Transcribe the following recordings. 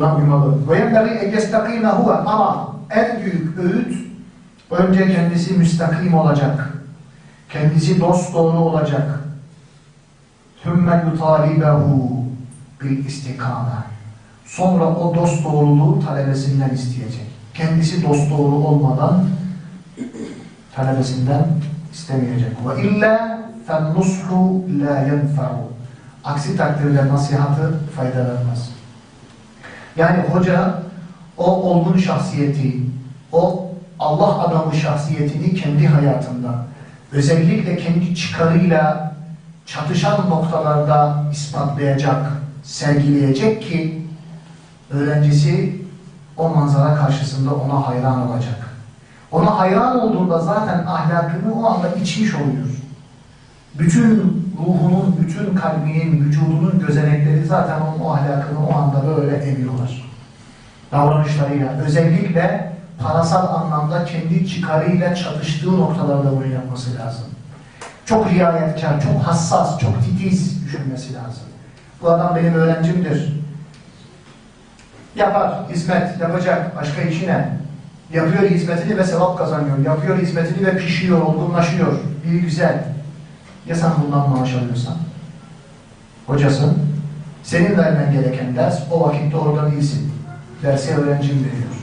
Ve yenbagî en yestakîme huve ama en büyük öğüt önce kendisi müstakim olacak. Kendisi dost doğru olacak. Thümme yutalibehu bil istikame. Sonra o dost doğruluğu talebesinden isteyecek. Kendisi dost doğru olmadan talebesinden istemeyecek. Ve illa fennushu la yenfa'u. Aksi takdirde nasihatı fayda vermez. Yani hoca o olgun şahsiyeti, o Allah adamı şahsiyetini kendi hayatında özellikle kendi çıkarıyla çatışan noktalarda ispatlayacak, sergileyecek ki öğrencisi o manzara karşısında ona hayran olacak. Ona hayran olduğunda zaten ahlakını o anda içmiş oluyor. Bütün ruhunun, bütün kalbinin, vücudunun gözenekleri zaten onun o ahlakını o anda böyle emiyorlar. Davranışlarıyla, özellikle parasal anlamda kendi çıkarıyla çatıştığı noktalarda bunu yapması lazım. Çok riayetkar, çok hassas, çok titiz düşünmesi lazım. Bu adam benim öğrencimdir. Yapar, hizmet yapacak, başka işi ne? Yapıyor hizmetini ve sevap kazanıyor. Yapıyor hizmetini ve pişiyor, olgunlaşıyor. İyi güzel. Ya sen bundan maaş alıyorsan? Hocasın. Senin vermen gereken ders o vakitte orada değilsin. Dersi öğrencin veriyor.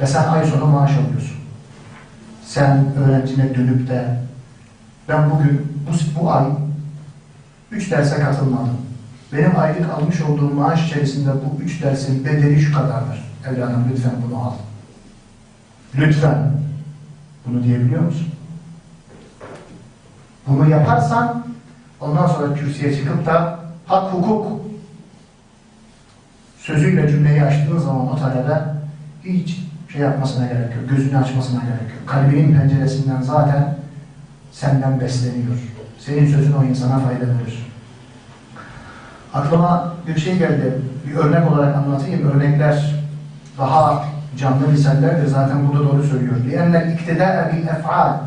Ve sen ay sonu maaş alıyorsun. Sen öğrencine dönüp de ben bugün, bu, bu ay üç derse katılmadım. Benim aylık almış olduğum maaş içerisinde bu üç dersin bedeli şu kadardır. Evladım lütfen bunu al. Lütfen. Bunu diyebiliyor musun? Bunu yaparsan ondan sonra kürsüye çıkıp da hak hukuk sözüyle cümleyi açtığın zaman o talebe hiç şey yapmasına gerek yok. Gözünü açmasına gerek yok. Kalbinin penceresinden zaten senden besleniyor. Senin sözün o insana fayda verir. Aklıma bir şey geldi. Bir örnek olarak anlatayım. Örnekler daha canlı misallerdir. Zaten burada doğru söylüyor. لِأَنَّ الْاِقْتِدَاءَ بِالْاَفْعَالِ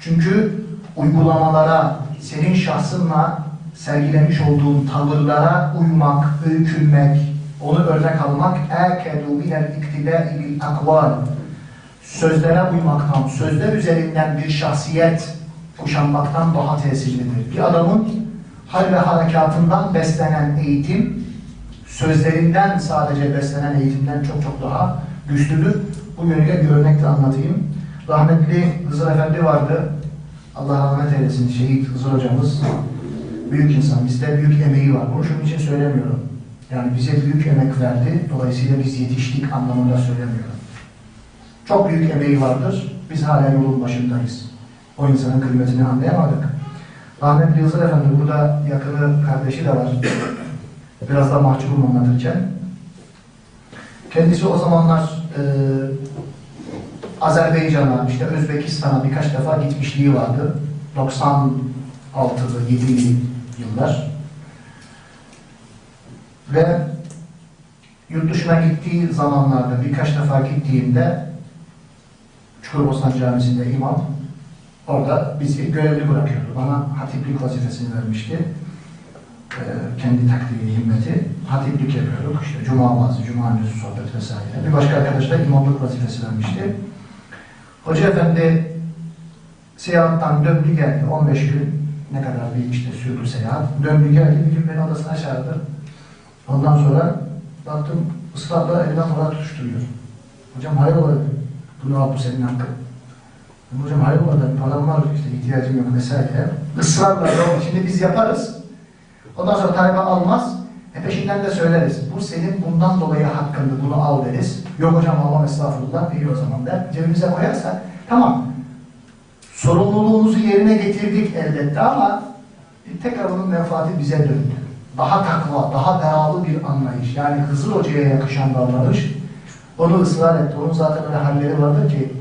Çünkü uygulamalara, senin şahsınla sergilemiş olduğun tavırlara uymak, öykünmek, onu örnek almak اَكَدُوا مِنَ الْاِقْتِدَاءِ بِالْاَقْوَالِ Sözlere uymaktan, sözler üzerinden bir şahsiyet kuşanmaktan daha tesirlidir. Bir adamın hal ve harekatından beslenen eğitim, sözlerinden sadece beslenen eğitimden çok çok daha güçlüdür. Bu yönüyle bir örnek de anlatayım. Rahmetli Hızır Efendi vardı. Allah rahmet eylesin şehit Hızır hocamız. Büyük insan. Bizde büyük emeği var. Bunu şunun için söylemiyorum. Yani bize büyük emek verdi. Dolayısıyla biz yetiştik anlamında söylemiyorum. Çok büyük emeği vardır. Biz hala yolun başındayız. O insanın kıymetini anlayamadık. Rahmetli Hızır Efendi burada yakını kardeşi de var. Biraz da mahcubum anlatırken. Kendisi o zamanlar e, Azerbaycan'a, işte Özbekistan'a birkaç defa gitmişliği vardı. 96'lı, 7'li yıllar. Ve yurt dışına gittiği zamanlarda birkaç defa gittiğinde Çukurbostan Camisi'nde imam orada bizi görevli bırakıyordu. Bana hatiplik vazifesini vermişti. Ee, kendi takdiri himmeti. Hatiplik yapıyorduk. İşte cuma vaazı, cuma müzü sohbet vesaire. Bir başka arkadaş da imamlık vazifesi vermişti. Hoca efendi seyahattan döndü geldi. 15 gün ne kadar bir işte sürdü seyahat. Döndü geldi. Bir gün beni odasına çağırdı. Ondan sonra baktım ısrarla elden para tutuşturuyor. Hocam hayrola dedim. Bunu al bu senin hakkın. Hocam hayrola dedim. Param var işte ihtiyacım yok vesaire. Israrla. Şimdi biz yaparız. Ondan sonra talebe almaz. E peşinden de söyleriz. Bu senin bundan dolayı hakkındı. Bunu al deriz. Yok hocam almam estağfurullah. İyi o zaman der. Cebimize koyarsak tamam. Sorumluluğumuzu yerine getirdik elbette ama tekrar onun menfaati bize döndü. Daha takva, daha beralı bir anlayış. Yani Hızır Hoca'ya yakışan davranış. Onu ısrar etti. Onun zaten öyle halleri vardır ki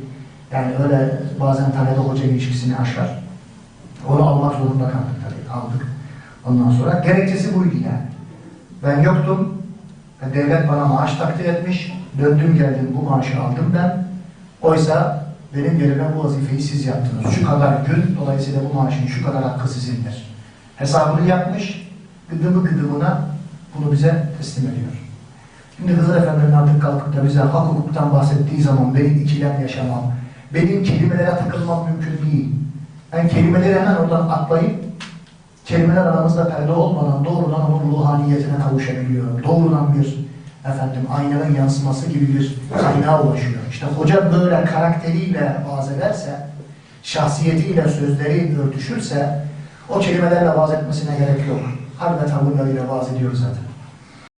yani öyle bazen talebe hoca ilişkisini aşar. Onu almak zorunda kaldık tabii. Aldık. Ondan sonra gerekçesi buydu yani. Ben yoktum. ve Devlet bana maaş takdir etmiş. Döndüm geldim bu maaşı aldım ben. Oysa benim yerime bu vazifeyi siz yaptınız. Şu kadar gün dolayısıyla bu maaşın şu kadar hakkı sizindir. Hesabını yapmış. Gıdımı gıdımına bunu bize teslim ediyor. Şimdi Hızır Efendi'nin artık kalkıp da bize hak hukuktan bahsettiği zaman benim ikilem yaşamam, benim kelimelere takılmam mümkün değil. Ben kelimeleri hemen oradan atlayıp kelimeler aramızda perde olmadan doğrudan onun ruhaniyetine kavuşabiliyorum. Doğrudan bir efendim aynanın yansıması gibi bir kaynağa ulaşıyor. İşte hoca böyle karakteriyle vaaz ederse, şahsiyetiyle sözleri örtüşürse o kelimelerle vaaz etmesine gerek yok. Hal ve tavırlarıyla vaaz ediyor zaten.